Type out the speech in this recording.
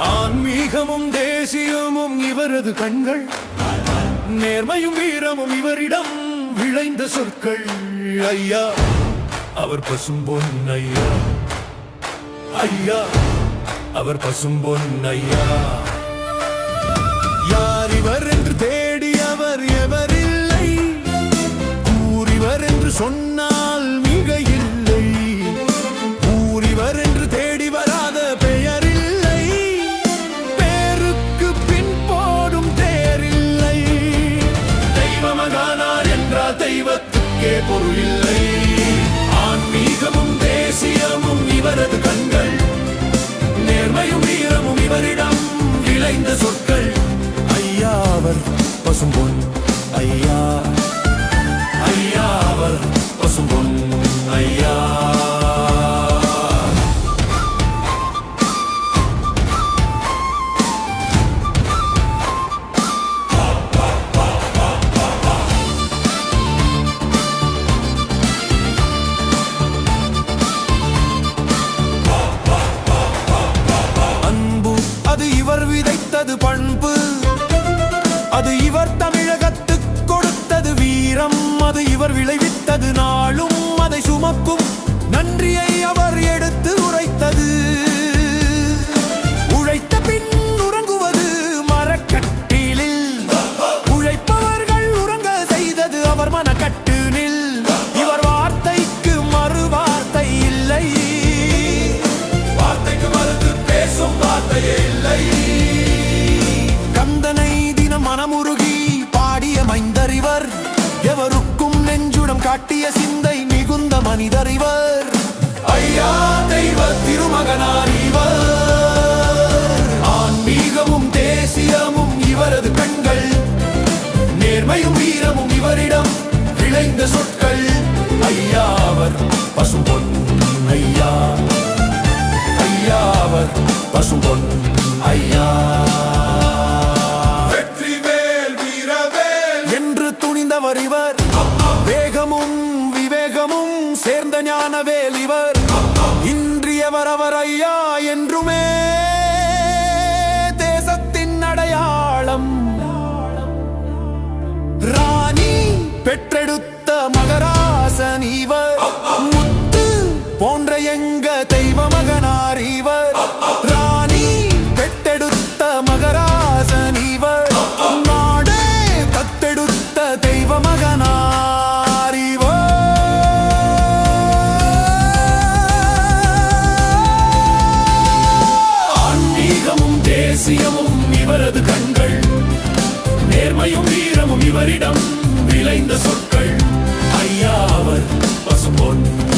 ஆன்மீகமும் தேசியமும் இவரது கண்கள். நேர்மையும் வீரமும் இவரிடம் விளைந்த சொற்கள் ஐயா. அவர் பசும்பொன் ஐயா. ஐயா. அவர் பசும்பொன் ஐயா. யார் இவர் என்று தேடி அவர் எவரில்லை கூறிவர் என்று சொன்னார் தெய்வத்துக்கே பொருள் இல்லை ஆன்மீகமும் தேசியமும் இவரது கண்கள். நேர்மையும் வீரமும் இவரிடம் விளைந்த அது இவர் தமிழகத்து கொடுத்தது வீரம். அது இவர் விளைவித்தது நாளும் அதை சுமக்கும். நன்றியை அவர் எழு காட்டிய சிந்தை மிகுந்த மனிதர் இவர் ஐயா தெய்வ திருமகனார் இவர். ஆன்மீகமும் தேசியமும் இவரது கண்கள் நேர்மையும் வீரமும் இவரிடம் விளைந்த சொற்கள். ஐயா அவர் ஐயா. ஐயா அவர் பசும்பொன் ஐயா. வெற்றிவேல் வீரவேல். என்று துணிந்தவர் இவர். சேர்ந்த இவர். இன்றியவர் அவர் ஐயா என்றுமே தேசத்தின் அடையாளம். ராணி பெற்றெடுத்த தேசியமும் இவரது கண்கள். நேர்மையும் வீரமும் இவரிடம் விளைந்த சொற்கள். ஐயா அவர் பசுபொன்